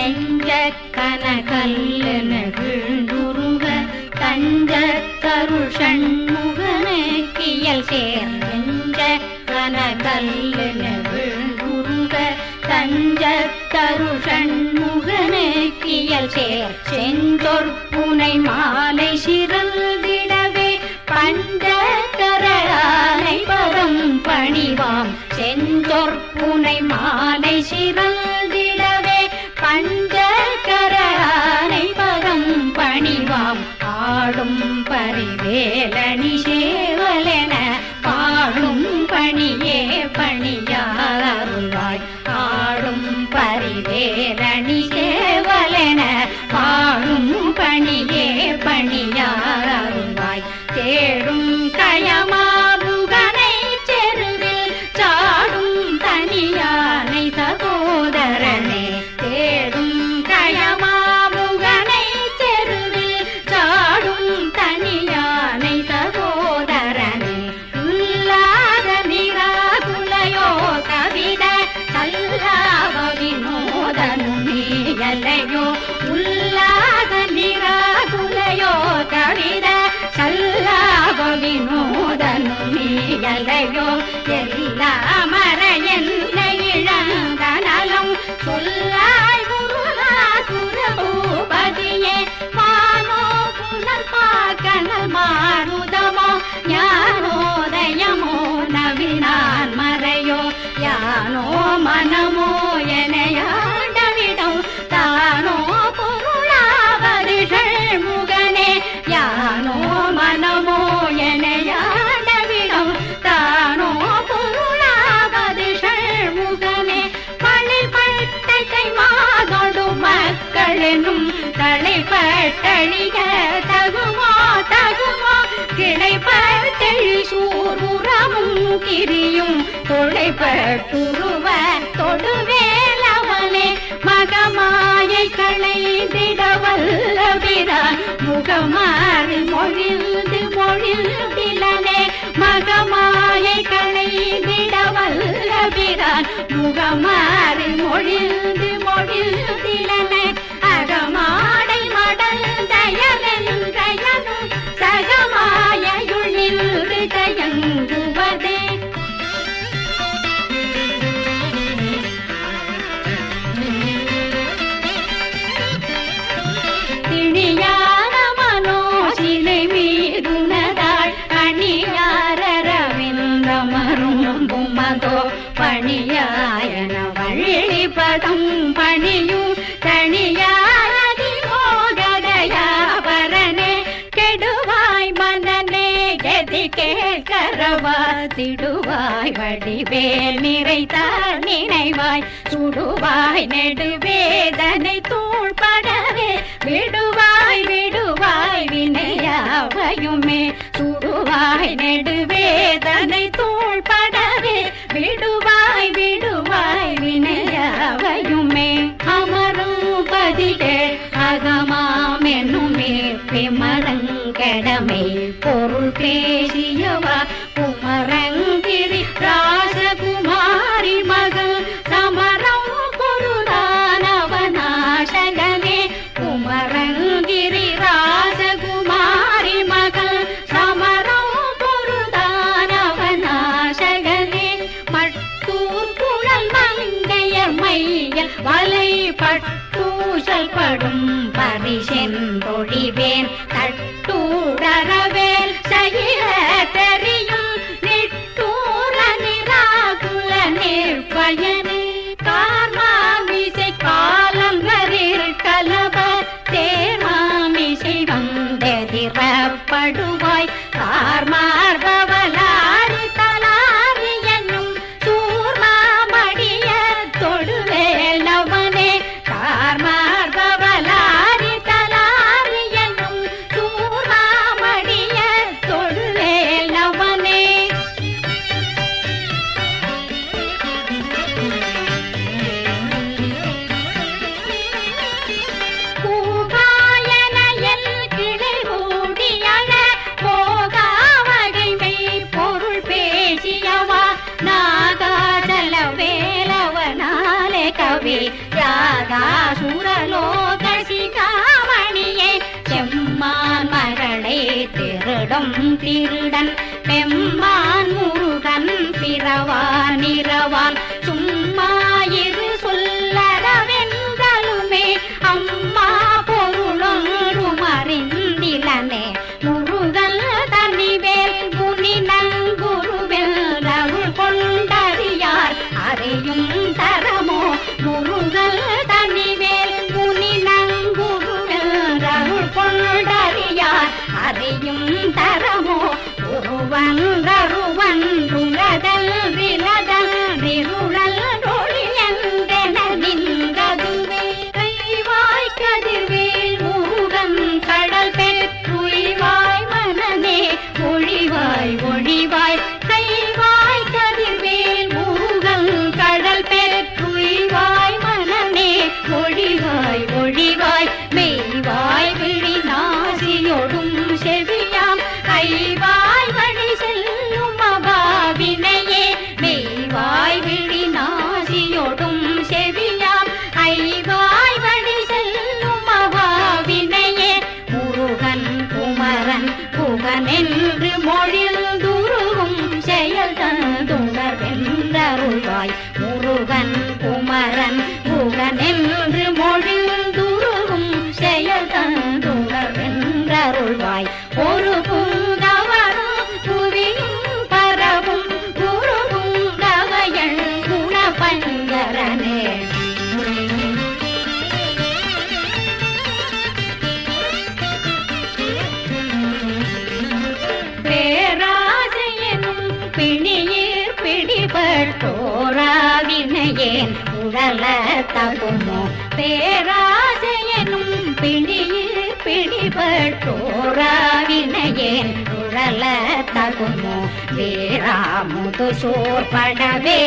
நெஞ்ச கனகல்லு நெகிழ்ந்துருக தஞ்ச தருள் சண்முகனே கியல் சேர். நெஞ்ச கனகல்லு நெகிழ்ந்துருக தஞ்ச தருள் சண்முகனே கியல் சேர். செந்தொற்புனை மாலை சிறந்திடவே பஞ்சகரானை பதம் பணிவாம். செந்தொற்புனை மாலை சிறந்திடவே சூருரமும் துருவ தொடுவேல் அவனே. மகமாயை களைந்திட வல்லபிரான் முகமாறு மொழிந்து மொழிந்திலனே. மகமாயை களைந்திட வல்லபிரான் முகமாறு மொழிந்து மொழிந்திலனே. அகமாடை மடல் தயவென்று பணியாயன பதம் பணியும் தனியாரதி மோகதயாபரனே கெடுவாய் மனநே கதி கேட்கரவா திடுவாய் வடிவேல் நிறைத்தார் நினைவாய் சுடுவாய் நெடுவேதனை தூள்படவே விடுவாய் விடுவாய் வினையாவையுமே சுடுவாய் நெடுவேதனை தூள்படவே விடுவாய் விடுவாய் மேல் பொருள் பேசியவா? சதாசுரலோகசிகாமணியே செம்மான் மகளை திருடும் திருடன் பெம்மான் முருகன் பிறவான் நிறவான் பழகுமோ பேராசையனும் பிணியில் பிடிபட்டோராவினையேன் குழல தகுமோ? வேறாமுது சோர் படவே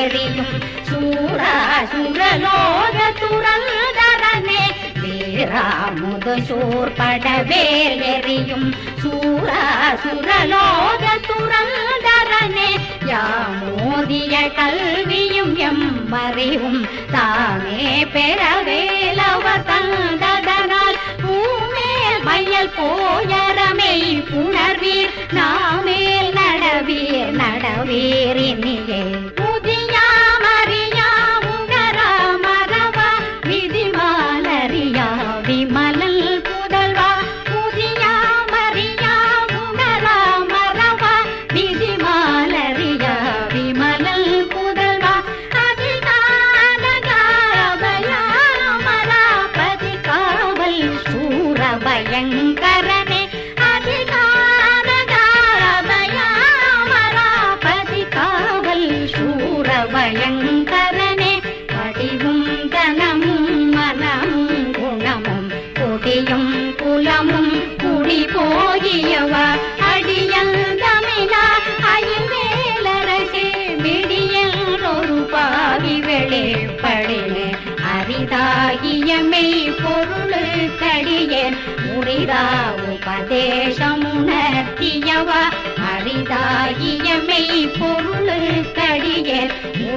எரியும். சூரா சுரலோக துரந்தரனே வேறாமுது சோர் படவே எரியும். சூரா சுரலோக துரந்தரனே யாமோதிய கல்வியும் எம் மறிவும் தானே பெறவேலவர் தந்ததனால். பூமேல் மையல் போயரமை புணர்வீர் நாமேல் நடவீர் நடவீர் இனியே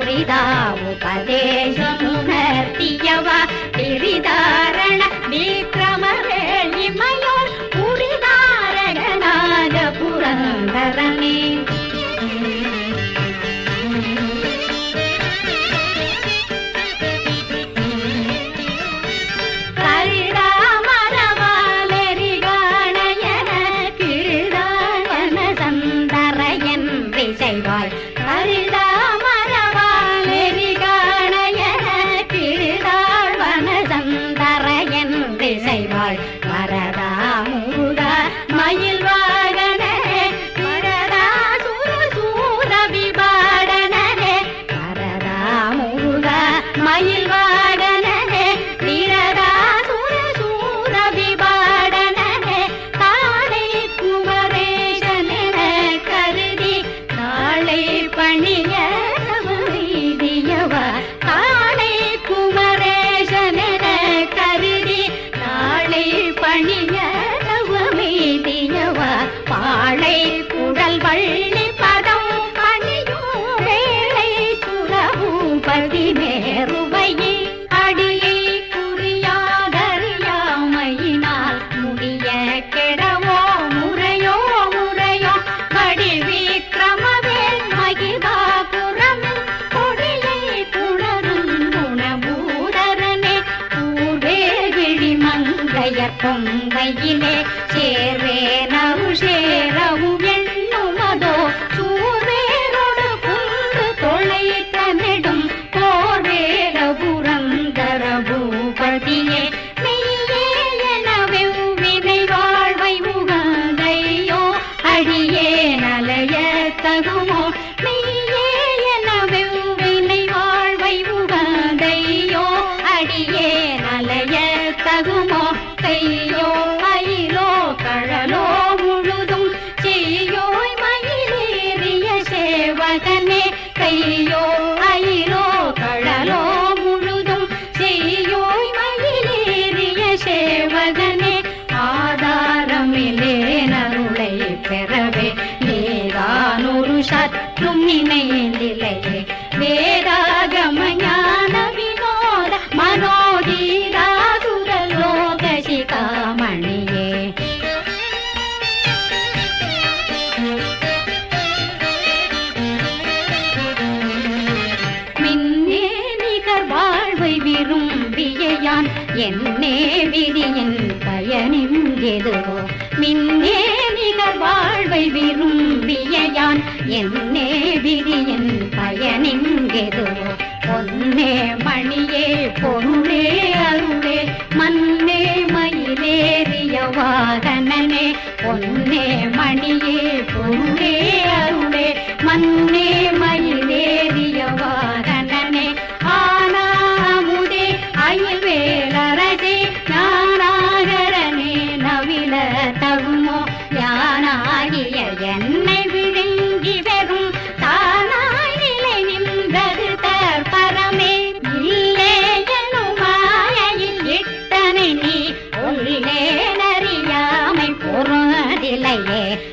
विदा उपदेशम् நினை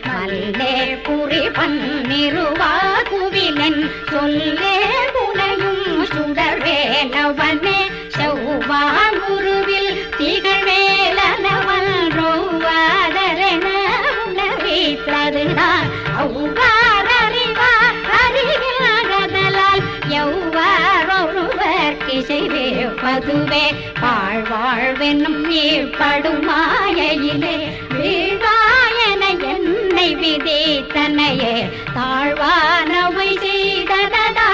மல்லே புரி பன்னிருவா குவிலன் சொல்லே புனையும் சுடர்வேலவனே. செவ்வா குருவில் திகழ்வேலவன் ரோவாதரன உணவை தருதான் அவ்வாறு அறிவா அறிவிலாகதலால் எவ்வாறொருவர் கிசைவே பதுவே. வாழ்வாழ்வெனும் நீ படுமாயிலே வீ விதை தன்னையே தாழ்வானவை செய்ததா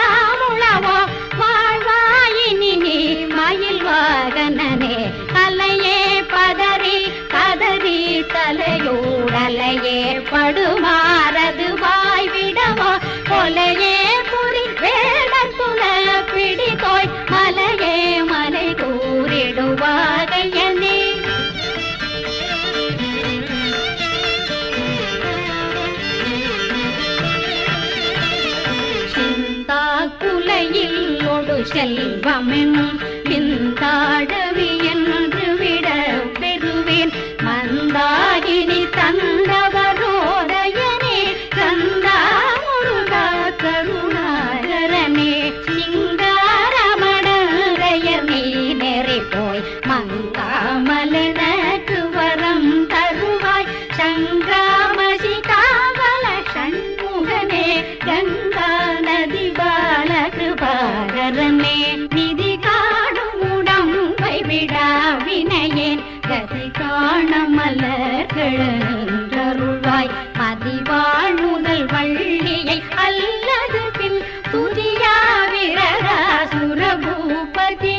Bamino.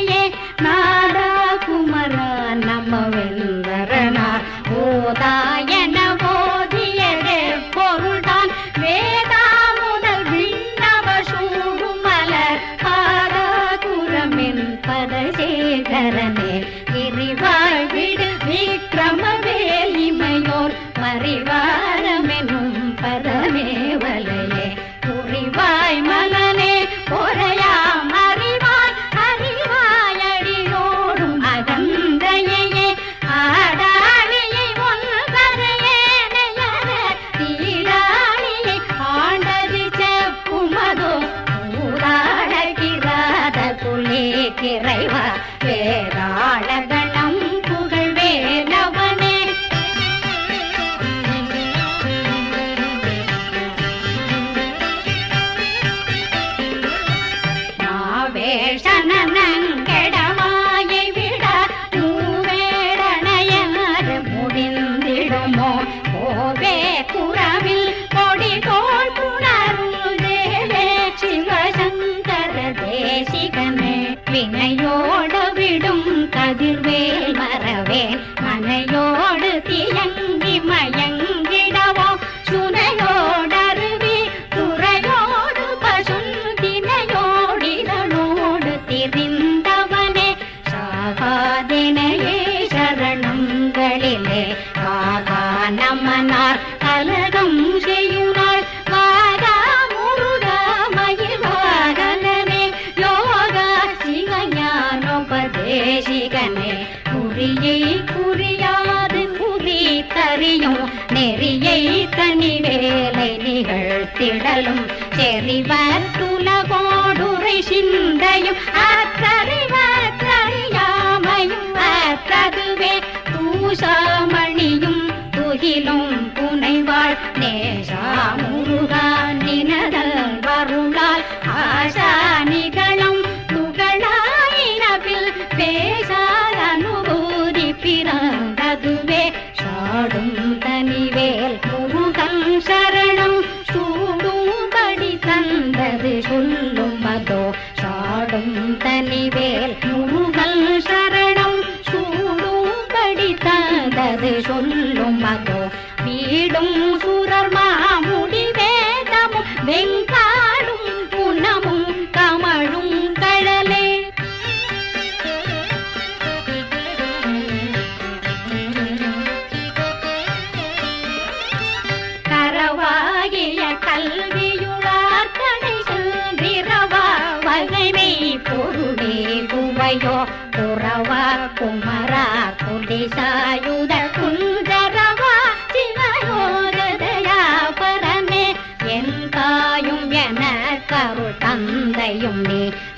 ಕಿವಿಯೇ ನಾದ ಕುಮರ ನಮ್ಮವೆಲ್ಲರನ ಓದಾಯ திடலும் தெரிவர் துலகோடுரை சிந்தையும். அத்தறிவாத்தறியாமையும் அத்ததுவே தூசாமணியும் துகிலும் புனைவாள் நேசா முருகா நினதல்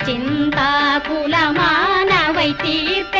சிந்தாகுல மானவை தீர்க்க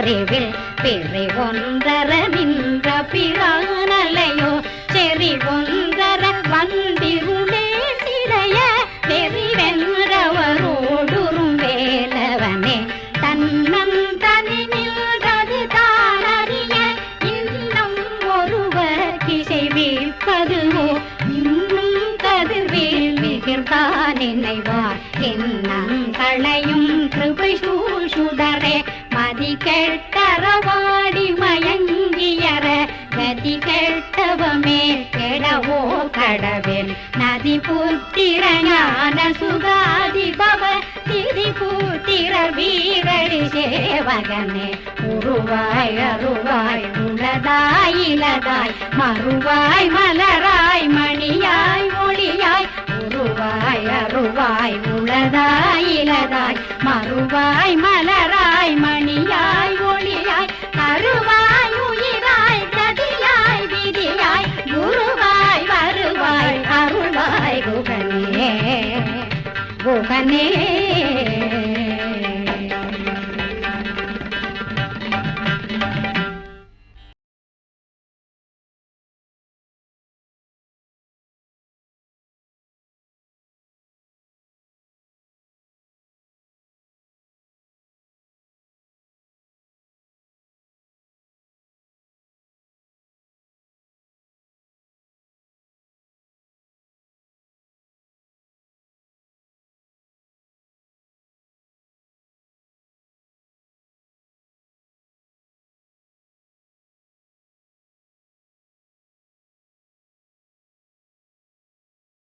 பேரறிவில் பிறை ஒன்றர நின்ற பிறான் ஆதி புத்திரஞான சுகாதி பவ திதி புத்திரர் வீரடி சேவகனே. உருவாய் அருவாய் உளதாய் இலதாய் மறுவாய் மலராய் மணியாய் மொழியாய் உருவாய் அருவாய் உளதாய் இலதாய் மறுவாய் மலராய் மணியாய் ಮನೆ